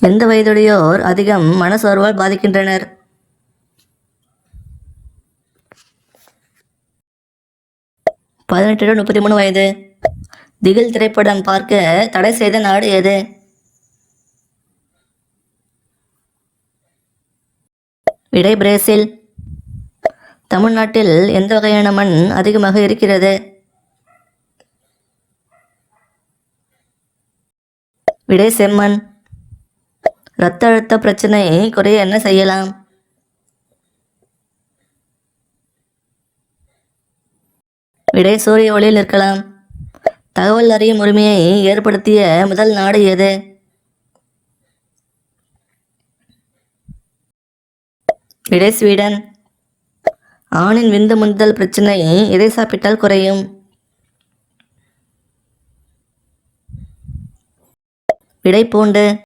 எந்த வயதுடையோர் அதிகம் மனசோர்வால் பாதிக்கின்றனர்? பதினெட்டு முப்பத்தி மூணு வயது. திகில் திரைப்படம் பார்க்க தடை செய்த நாடு எது? விடை பிரேசில். தமிழ்நாட்டில் எந்த வகையான மண் அதிகமாக இருக்கிறது? விடை செம்மண். இரத்த அழுத்த பிரச்சனை குறைய என்ன செய்யலாம்? விடை சூரிய ஒளியில் இருக்கலாம். தகவல் அறியும் உரிமையை ஏற்படுத்திய முதல் நாடு எது? விடை ஸ்வீடன். ஆணின் விந்து முந்துதல் பிரச்சனை எதை சாப்பிட்டால் குறையும்? விடை பூண்டு.